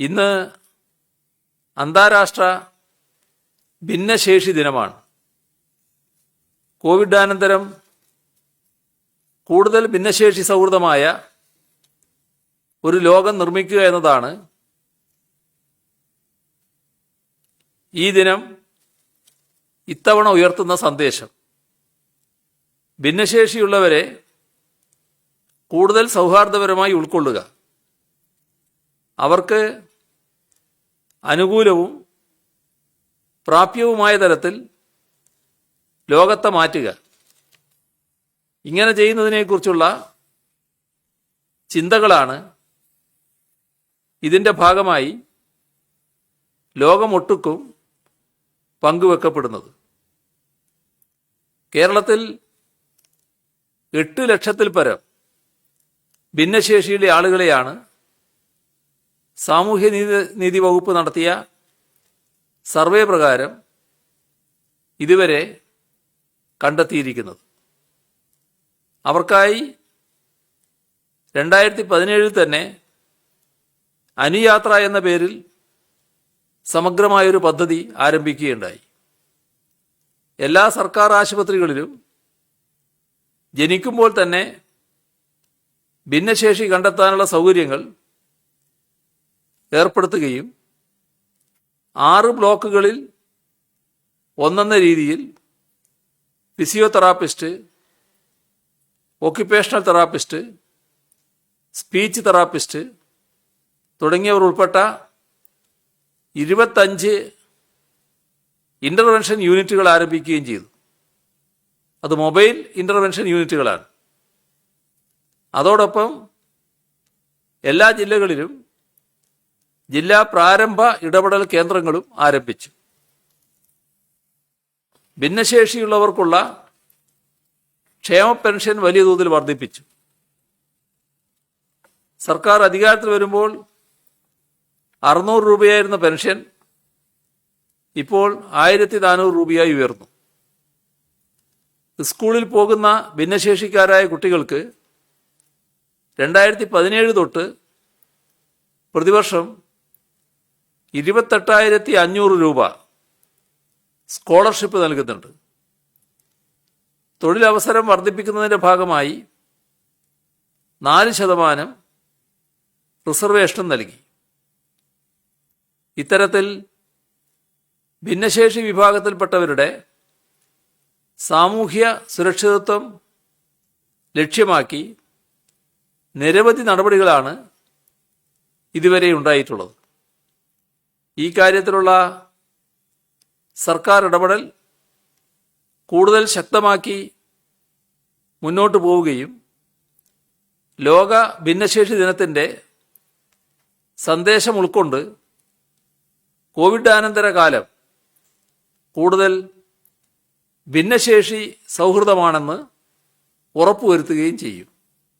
ഇന്ന് അന്താരാഷ്ട്ര ഭിന്നശേഷി ദിനമാണ്. കോവിഡാനന്തരം കൂടുതൽ ഭിന്നശേഷി സൗഹൃദമായ ഒരു ലോകം നിർമ്മിക്കുക എന്നതാണ് ഈ ദിനം ഇത്തവണ ഉയർത്തുന്ന സന്ദേശം. ഭിന്നശേഷിയുള്ളവരെ കൂടുതൽ സൗഹാർദ്ദപരമായി ഉൾക്കൊള്ളുക. അവർക്ക് അനുകൂലവും പ്രാപ്യവുമായ തരത്തിൽ ലോകത്തെ മാറ്റുക. ഇങ്ങനെ ചെയ്യുന്നതിനെക്കുറിച്ചുള്ള ചിന്തകളാണ് ഇതിന്റെ ഭാഗമായി ലോകമൊട്ടുക്കും പങ്കുവെക്കപ്പെടുന്നത്. കേരളത്തിൽ എട്ട് ലക്ഷത്തിൽ പരം ഭിന്നശേഷിയിലെ ആളുകളെയാണ് സാമൂഹ്യ നീതി നീതി വകുപ്പ് നടത്തിയ സർവേ പ്രകാരം ഇതുവരെ കണ്ടെത്തിയിരിക്കുന്നത്. അവർക്കായി രണ്ടായിരത്തി പതിനേഴിൽ തന്നെ അനുയാത്ര എന്ന പേരിൽ സമഗ്രമായൊരു പദ്ധതി ആരംഭിക്കുകയുണ്ടായി. എല്ലാ സർക്കാർ ആശുപത്രികളിലും ജനിക്കുമ്പോൾ തന്നെ ഭിന്നശേഷി കണ്ടെത്താനുള്ള സൗകര്യങ്ങൾ ഏർപ്പെടുത്തുകയും ആറ് ബ്ലോക്കുകളിൽ ഒന്നെന്ന രീതിയിൽ physiotherapist occupational therapist speech therapist തുടങ്ങിയവർ ഉൾപ്പെട്ട ഇരുപത്തഞ്ച് ഇന്റർവെൻഷൻ യൂണിറ്റുകൾ ആരംഭിക്കുകയും ചെയ്തു. അത് മൊബൈൽ ഇന്റർവെൻഷൻ യൂണിറ്റുകളാണ് അതോടൊപ്പം എല്ലാ ജില്ലകളിലും ജില്ലാ പ്രാരംഭ ഇടപെടൽ കേന്ദ്രങ്ങളും ആരംഭിച്ചു. ഭിന്നശേഷിയുള്ളവർക്കുള്ള ക്ഷേമ പെൻഷൻ വലിയ തോതിൽ വർദ്ധിപ്പിച്ചു. സർക്കാർ അധികാരത്തിൽ വരുമ്പോൾ അറുന്നൂറ് രൂപയായിരുന്ന പെൻഷൻ ഇപ്പോൾ ആയിരത്തി നാനൂറ് രൂപയായി ഉയർന്നു. സ്കൂളിൽ പോകുന്ന ഭിന്നശേഷിക്കാരായ കുട്ടികൾക്ക് രണ്ടായിരത്തി പതിനേഴ് തൊട്ട് പ്രതിവർഷം ഇരുപത്തെട്ടായിരത്തി അഞ്ഞൂറ് രൂപ സ്കോളർഷിപ്പ് നൽകുന്നുണ്ട്. തൊഴിലവസരം വർദ്ധിപ്പിക്കുന്നതിന്റെ ഭാഗമായി നാല് ശതമാനം റിസർവേഷനും നൽകി. ഇത്തരത്തിൽ ഭിന്നശേഷി വിഭാഗത്തിൽപ്പെട്ടവരുടെ സാമൂഹ്യ സുരക്ഷിതത്വം ലക്ഷ്യമാക്കി നിരവധി നടപടികളാണ് ഇതുവരെ ഉണ്ടായിട്ടുള്ളത്. ഈ കാര്യത്തിലുള്ള സർക്കാർ ഇടപെടൽ കൂടുതൽ ശക്തമാക്കി മുന്നോട്ട് പോവുകയും ലോക ഭിന്നശേഷി ദിനത്തിന്റെ സന്ദേശം ഉൾക്കൊണ്ട് കോവിഡാനന്തര കാലം കൂടുതൽ ഭിന്നശേഷി സൗഹൃദമാണെന്ന് ഉറപ്പുവരുത്തുകയും ചെയ്യും.